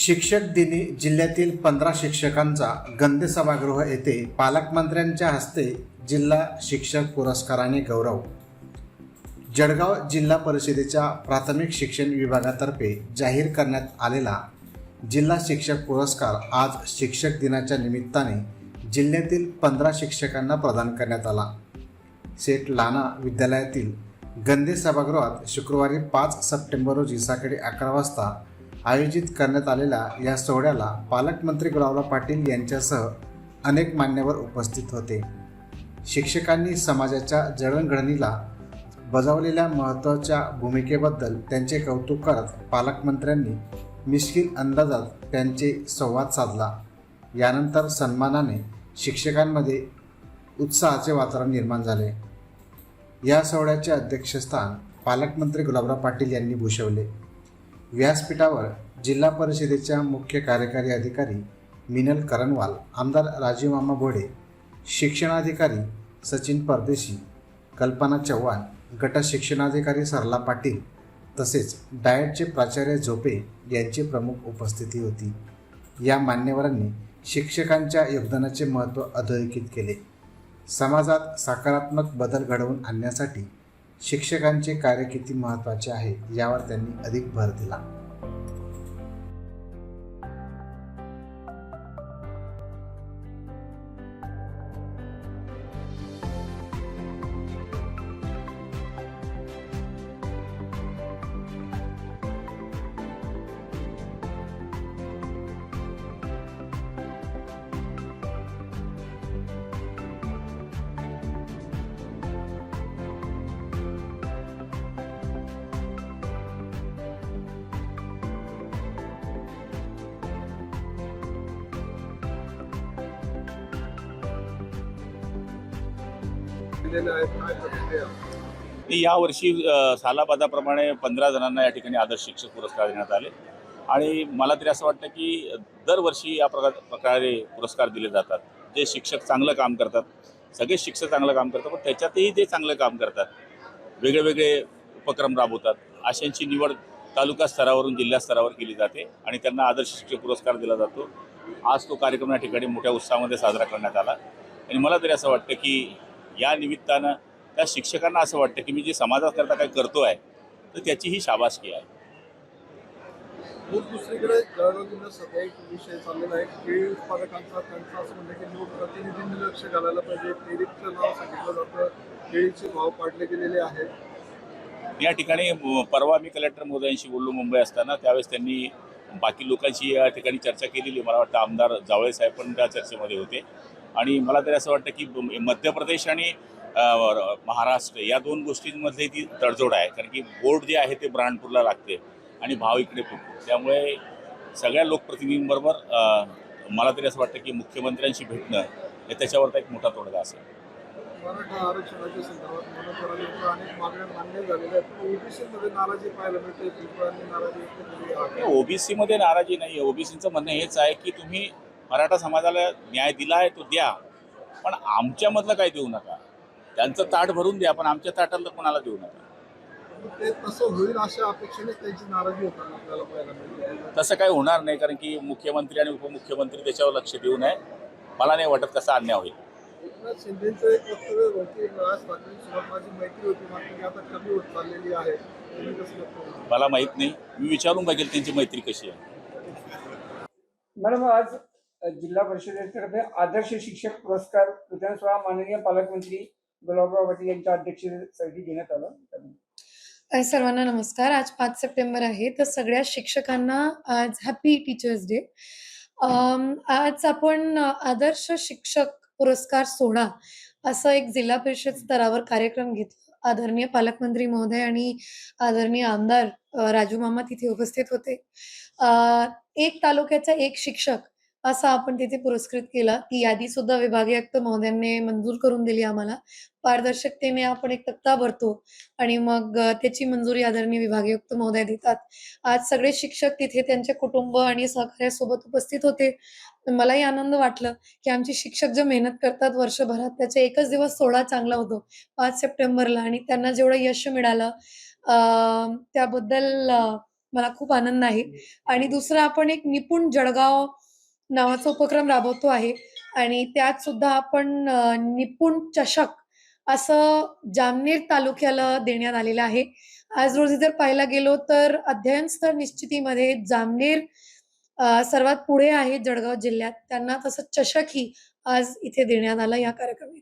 शिक्षक दिनी जिल्ह्यातील पंधरा शिक्षकांचा गंदे सभागृह येथे पालकमंत्र्यांच्या हस्ते जिल्हा शिक्षक पुरस्काराने गौरव. जळगाव जिल्हा परिषदेच्या प्राथमिक शिक्षण विभागातर्फे जाहीर करण्यात आलेला जिल्हा शिक्षक पुरस्कार आज शिक्षक दिनाच्या निमित्ताने जिल्ह्यातील पंधरा शिक्षकांना प्रदान करण्यात आला. सेट लाना विद्यालयातील गंदे सभागृहात शुक्रवारी पाच सप्टेंबर रोजी सकाळी अकरा वाजता आयोजित करण्यात आलेल्या या सोहळ्याला पालकमंत्री गुलाबराव पाटील यांच्यासह अनेक मान्यवर उपस्थित होते. शिक्षकांनी समाजाच्या जडणघडणीला बजावलेल्या महत्त्वाच्या भूमिकेबद्दल त्यांचे कौतुक करत पालकमंत्र्यांनी मिश्किल अंदाजात त्यांचे संवाद साधला. यानंतर सन्मानाने शिक्षकांमध्ये उत्साहाचे वातावरण निर्माण झाले. या सोहळ्याचे अध्यक्षस्थान पालकमंत्री गुलाबराव पाटील यांनी भूषवले. व्यासपीठावर जिल्हा परिषदेच्या मुख्य कार्यकारी अधिकारी मिनल करणवाल आमदार राजीवामा भोडे शिक्षणाधिकारी सचिन परदेशी कल्पना चव्हाण गट शिक्षणाधिकारी सरला पाटील तसेच डायटचे प्राचार्य झोपे यांची प्रमुख उपस्थिती होती. या मान्यवरांनी शिक्षकांच्या योगदानाचे महत्त्व अधोरेखित केले. समाजात सकारात्मक बदल घडवून आणण्यासाठी शिक्षकांचे कार्य किती महत्त्वाचे आहे यावर त्यांनी अधिक भर दिला. दिलेले आहेत काय प्रक्रिया यावर्षी अ, सालाबादाप्रमाणे पंधरा जणांना या ठिकाणी आदर्श शिक्षक पुरस्कार देण्यात आले. आणि मला तरी असं वाटतं की दरवर्षी या प्रकार प्रकारे पुरस्कार दिले जातात. जे शिक्षक चांगलं काम करतात. सगळे शिक्षक चांगलं काम करतात पण त्याच्यातही ते चांगलं काम करतात वेगळे वेगळे उपक्रम राबवतात अशांची निवड तालुका स्तरावरून जिल्हा स्तरावर केली जाते आणि त्यांना आदर्श शिक्षक पुरस्कार दिला जातो. आज तो कार्यक्रम या ठिकाणी मोठ्या उत्साहामध्ये साजरा करण्यात आला. आणि मला तरी असं वाटतं की या निमित्तानं त्या शिक्षकांना असं वाटतं की मी जे समाजाकरता काही करतो आहे तर त्याची ही शाबासकी आहे. खूप दुसरीकडे जळगाव जिल्ह्यात सध्या एक विषय चाललेला आहे केळी उत्पादकांचा त्यांचं असं म्हणणं की लोकप्रतिनिधींनी लक्ष घालायला पाहिजे टेरिफचं नाव सांगितलं जातं केळीचे भाव पाडले गेलेले आहेत. या ठिकाणी परवा मी कलेक्टर महोदयांशी बोललो मुंबई असताना त्यावेळेस त्यांनी बाकी लोकांशी या ठिकाणी चर्चा केलेली मला वाटतं आमदार जावळे साहेब पण त्या चर्चेमध्ये होते. आणि मला तरी असं वाटतं की मध्य प्रदेश आणि महाराष्ट्र या दोन गोष्टींमध्ये ती तडजोड आहे. कारण की बोर्ड जे आहे ते ब्रांडपूरला लागते आणि भाव इकडे फुटतो त्यामुळे सगळ्या लोकप्रतिनिधींबरोबर मला तरी असं वाटतं की मुख्यमंत्र्यांशी भेटणं हे त्याच्यावरचा एक मोठा तोडगा असेल. मराठा आरक्षणाच्या संदर्भात मनोकरांच्या अनेक मागण्या मान्य झालेल्या आहेत. ओबीसी मध्ये नाराजी पाहायला मिळते. ओबीसीमध्ये नाराजी नाही आहे. ओबीसीचं म्हणणं हेच आहे की तुम्ही मराठा समाजाला न्याय दिला आहे तो द्या. पण आमच्यामधलं काय देऊ नका. त्यांचं ताट भरून द्या पण आमच्या ताटातलं कोणाला देऊ नका. ते तसं होईल अशा अपेक्षेने त्यांची नाराजी होताना आपल्याला पाहायला मिळते. तसं काही होणार नाही कारण की मुख्यमंत्री आणि उपमुख्यमंत्री त्याच्यावर लक्ष देऊ नये. मला नाही वाटत कसा अन्याय होईल. एकनाथ शिंदेचं एक वक्तव्य होती राज ठाकरेंसोबत माझी मैत्री होती मात्र ती आता कमी होत चाललेली आहे. तुम्ही कसं बघता? मला माहीत नाही. मी विचारून बघेल त्यांची मैत्री कशी आहे. मॅडम आज जिल्हा परिषदेतर्फे आदर्श शिक्षक पुरस्कार विधानसभा माननीय पालकमंत्री गुलाबराव पाटील यांच्या अध्यक्षतेसाठी देण्यात आलं. सर्वांना नमस्कार. आज पाच सप्टेंबर आहे. तर सगळ्या शिक्षकांना आज हॅपी टीचर्स डे आज आपण आदर्श शिक्षक पुरस्कार सोहळा असं एक जिल्हा परिषद स्तरावर कार्यक्रम घेतला. आदरणीय पालकमंत्री महोदय आणि आदरणीय आमदार राजू मामा तिथे उपस्थित होते. एक तालुक्याचा एक शिक्षक असा आपण तिथे पुरस्कृत केला. ती यादी सुद्धा विभागीय आयुक्त महोदयांनी मंजूर करून दिली आम्हाला. पारदर्शकतेने आपण एक तक्ता भरतो आणि मग त्याची मंजुरी आदरणीय विभागीय आयुक्त महोदय देतात. आज सगळे शिक्षक तिथे त्यांचे कुटुंब आणि सहकार्यासोबत उपस्थित होते. मलाही आनंद वाटलं की आमचे शिक्षक जे मेहनत करतात वर्षभरात त्याचा एकच दिवस सोहळा चांगला होतो पाच सप्टेंबरला. आणि त्यांना जेवढं यश मिळालं अ, त्याबद्दल मला खूप आनंद आहे. आणि दुसरं आपण एक निपुण जळगाव नावाचा उपक्रम राबवतो आहे. आणि त्यात सुद्धा आपण निपुण चषक असं जामनेर तालुक्याला देण्यात आलेलं आहे. आज रोजी जर पाहायला गेलो तर अध्ययनस्थळ निश्चितीमध्ये जामनेर सर्वात पुढे आहे जळगाव जिल्ह्यात. त्यांना तसं चषकही आज इथे देण्यात आला या कार्यक्रमात